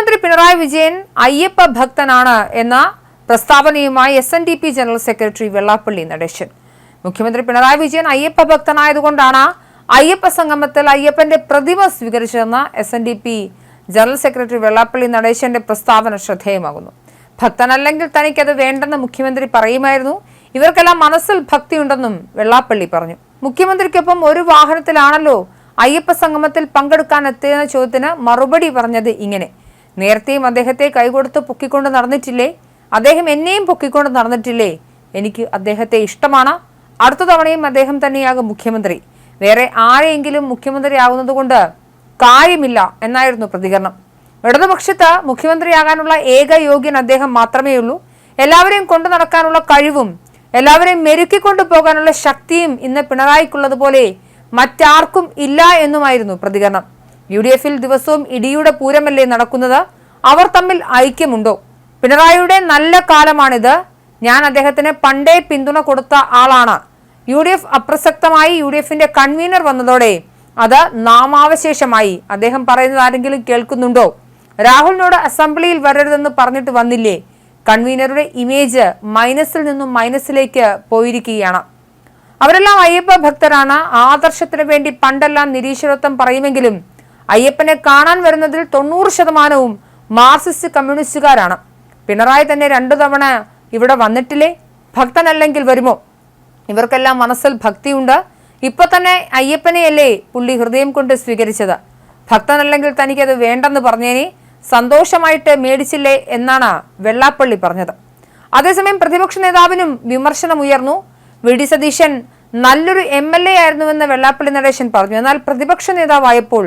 മുഖ്യമന്ത്രി പിണറായി വിജയൻ അയ്യപ്പ ഭക്തനാണ് എന്ന പ്രസ്താവനയുമായി S N D P general secretary Vellappally Natesan. മുഖ്യമന്ത്രി പിണറായി വിജയൻ അയ്യപ്പ ഭക്തനായതുകൊണ്ടാണ് അയ്യപ്പ സംഗമത്തിൽ അയ്യപ്പന്റെ പ്രതിമ സ്വീകരിച്ചതെന്ന് S N D P general secretary Vellappally നടേശന്റെ പ്രസ്താവന ശ്രദ്ധേയമാകുന്നു. ഭക്തനല്ലെങ്കിൽ തനിക്കത് വേണ്ടെന്ന് മുഖ്യമന്ത്രി പറയുമായിരുന്നു. ഇവർക്കെല്ലാം മനസ്സിൽ ഭക്തിയുണ്ടെന്നും വെള്ളാപ്പള്ളി പറഞ്ഞു. മുഖ്യമന്ത്രിക്കൊപ്പം ഒരു വാഹനത്തിലാണല്ലോ അയ്യപ്പ സംഗമത്തിൽ പങ്കെടുക്കാൻ എത്തിയെന്ന ചോദ്യത്തിന് മറുപടി പറഞ്ഞത് ഇങ്ങനെ. നേരത്തെയും അദ്ദേഹത്തെ കൈകൊടുത്ത് പൊക്കിക്കൊണ്ട് നടന്നിട്ടില്ലേ? അദ്ദേഹം എന്നെയും പൊക്കിക്കൊണ്ട് നടന്നിട്ടില്ലേ? എനിക്ക് അദ്ദേഹത്തെ ഇഷ്ടമാണ്. അടുത്ത തവണയും അദ്ദേഹം തന്നെയാകും മുഖ്യമന്ത്രി. വേറെ ആരെയെങ്കിലും മുഖ്യമന്ത്രിയാകുന്നത് കൊണ്ട് കാര്യമില്ല എന്നായിരുന്നു പ്രതികരണം. ഇടതുപക്ഷത്ത് മുഖ്യമന്ത്രിയാകാനുള്ള ഏക യോഗ്യൻ അദ്ദേഹം മാത്രമേ ഉള്ളൂ. എല്ലാവരെയും കൊണ്ടു നടക്കാനുള്ള കഴിവും എല്ലാവരെയും മെരുക്കിക്കൊണ്ടു പോകാനുള്ള ശക്തിയും ഇന്ന് പിണറായിക്കുള്ളതുപോലെ മറ്റാർക്കും ഇല്ല എന്നുമായിരുന്നു പ്രതികരണം. യു ഡി എഫിൽ ദിവസവും ഇടിയുടെ പൂരമല്ലേ നടക്കുന്നത്? അവർ തമ്മിൽ ഐക്യമുണ്ടോ? പിണറായിയുടെ നല്ല കാലമാണിത്. ഞാൻ അദ്ദേഹത്തിന് പണ്ടേ പിന്തുണ കൊടുത്ത ആളാണ്. യു ഡി എഫ് അപ്രസക്തമായി യു ഡി എഫിന്റെ കൺവീനർ വന്നതോടെ അത് നാമാവശേഷമായി. അദ്ദേഹം പറയുന്നത് ആരെങ്കിലും കേൾക്കുന്നുണ്ടോ? രാഹുലിനോട് അസംബ്ലിയിൽ വരരുതെന്ന് പറഞ്ഞിട്ട് വന്നില്ലേ? കൺവീനറുടെ ഇമേജ് മൈനസിൽ നിന്നും മൈനസിലേക്ക് പോയിരിക്കുകയാണ്. അവരെല്ലാം അയ്യപ്പ ഭക്തരാണ്. ആദർശത്തിന് വേണ്ടി പണ്ടെല്ലാം നിരീശ്വരത്വം പറയുമെങ്കിലും അയ്യപ്പനെ കാണാൻ വരുന്നതിൽ തൊണ്ണൂറ് ശതമാനവും മാർസിസ്റ്റ് കമ്മ്യൂണിസ്റ്റുകാരാണ്. പിണറായി തന്നെ രണ്ടു തവണ ഇവിടെ വന്നിട്ടില്ലേ? ഭക്തനല്ലെങ്കിൽ വരുമോ? ഇവർക്കെല്ലാം മനസ്സിൽ ഭക്തിയുണ്ട്. ഇപ്പൊ തന്നെ അയ്യപ്പനെയല്ലേ പുള്ളി ഹൃദയം കൊണ്ട് സ്വീകരിച്ചത്? ഭക്തനല്ലെങ്കിൽ തനിക്കത് വേണ്ടെന്ന് പറഞ്ഞേനെ. സന്തോഷമായിട്ട് മേടിച്ചില്ലേ എന്നാണ് വെള്ളാപ്പള്ളി പറഞ്ഞത്. അതേസമയം പ്രതിപക്ഷ നേതാവിനും വിമർശനമുയർന്നു. വി. ഡി. സതീശൻ നല്ലൊരു എം എൽ എ ആയിരുന്നുവെന്ന് വെള്ളാപ്പള്ളി നടേശൻ പറഞ്ഞു. എന്നാൽ പ്രതിപക്ഷ നേതാവായപ്പോൾ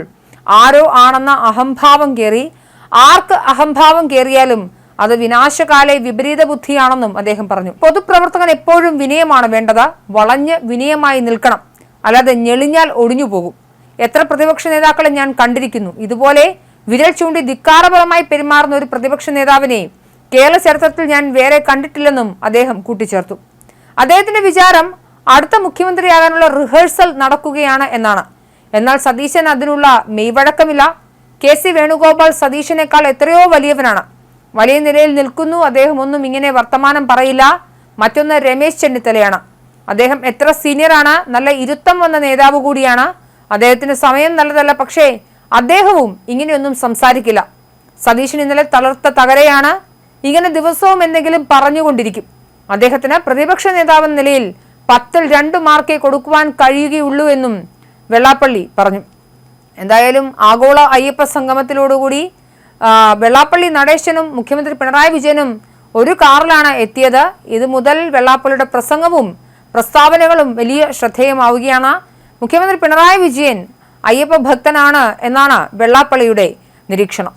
ആരോ ആണെന്ന അഹംഭാവം കയറി ആർക്ക് അഹംഭാവം കയറിയാലും അത് വിനാശകാലെ വിപരീത ബുദ്ധിയാണെന്നും അദ്ദേഹം പറഞ്ഞു. പൊതുപ്രവർത്തകൻ എപ്പോഴും വിനയമാണ് വേണ്ടത്. വളഞ്ഞ് വിനയമായി നിൽക്കണം. അല്ലാതെ ഞെളിഞ്ഞാൽ ഒടിഞ്ഞു പോകും. എത്ര പ്രതിപക്ഷ നേതാക്കളെ ഞാൻ കണ്ടിരിക്കുന്നു. ഇതുപോലെ വിരൽ ചൂണ്ടി ധിക്കാരപരമായി പെരുമാറുന്ന ഒരു പ്രതിപക്ഷ നേതാവിനെ കേരള ചരിത്രത്തിൽ ഞാൻ വേറെ കണ്ടിട്ടില്ലെന്നും അദ്ദേഹം കൂട്ടിച്ചേർത്തു. അദ്ദേഹത്തിന്റെ വിചാരം അടുത്ത മുഖ്യമന്ത്രിയാകാനുള്ള റിഹേഴ്സൽ നടക്കുകയാണ് എന്നാണ്. എന്നാൽ സതീശൻ അതിനുള്ള മെയ്വഴക്കമില്ല. കെ സി വേണുഗോപാൽ സതീശനേക്കാൾ എത്രയോ വലിയവനാണ്. വലിയ നിലയിൽ നിൽക്കുന്നു അദ്ദേഹം ഒന്നും ഇങ്ങനെ വർത്തമാനം പറയില്ല. മറ്റൊന്ന് രമേശ് ചെന്നിത്തലയാണ്. അദ്ദേഹം എത്ര സീനിയറാണ് നല്ല ഇരുത്തം വന്ന നേതാവ് കൂടിയാണ്. അദ്ദേഹത്തിന് സമയം നല്ലതല്ല പക്ഷേ അദ്ദേഹവും ഇങ്ങനെയൊന്നും സംസാരിക്കില്ല. സതീശൻ ഇന്നലെ തളർത്ത തകരയാണ്. ഇങ്ങനെ ദിവസവും എന്തെങ്കിലും പറഞ്ഞുകൊണ്ടിരിക്കും. അദ്ദേഹത്തിന് പ്രതിപക്ഷ നേതാവെന്ന നിലയിൽ പത്തിൽ രണ്ട് മാർക്കേ കൊടുക്കുവാൻ കഴിയുകയുള്ളൂ എന്നും വെള്ളാപ്പള്ളി പറഞ്ഞു. എന്തായാലും ആഗോള അയ്യപ്പ സംഗമത്തിലോടുകൂടി വെള്ളാപ്പള്ളി നടേശനും മുഖ്യമന്ത്രി പിണറായി വിജയനും ഒരു കാറിലാണ് എത്തിയത്. ഇത് മുതൽ വെള്ളാപ്പള്ളിയുടെ പ്രസംഗവും പ്രസ്താവനകളും വലിയ ശ്രദ്ധേയമാവുകയാണ്. മുഖ്യമന്ത്രി പിണറായി വിജയൻ അയ്യപ്പ ഭക്തനാണ് എന്നാണ് വെള്ളാപ്പള്ളിയുടെ നിരീക്ഷണം.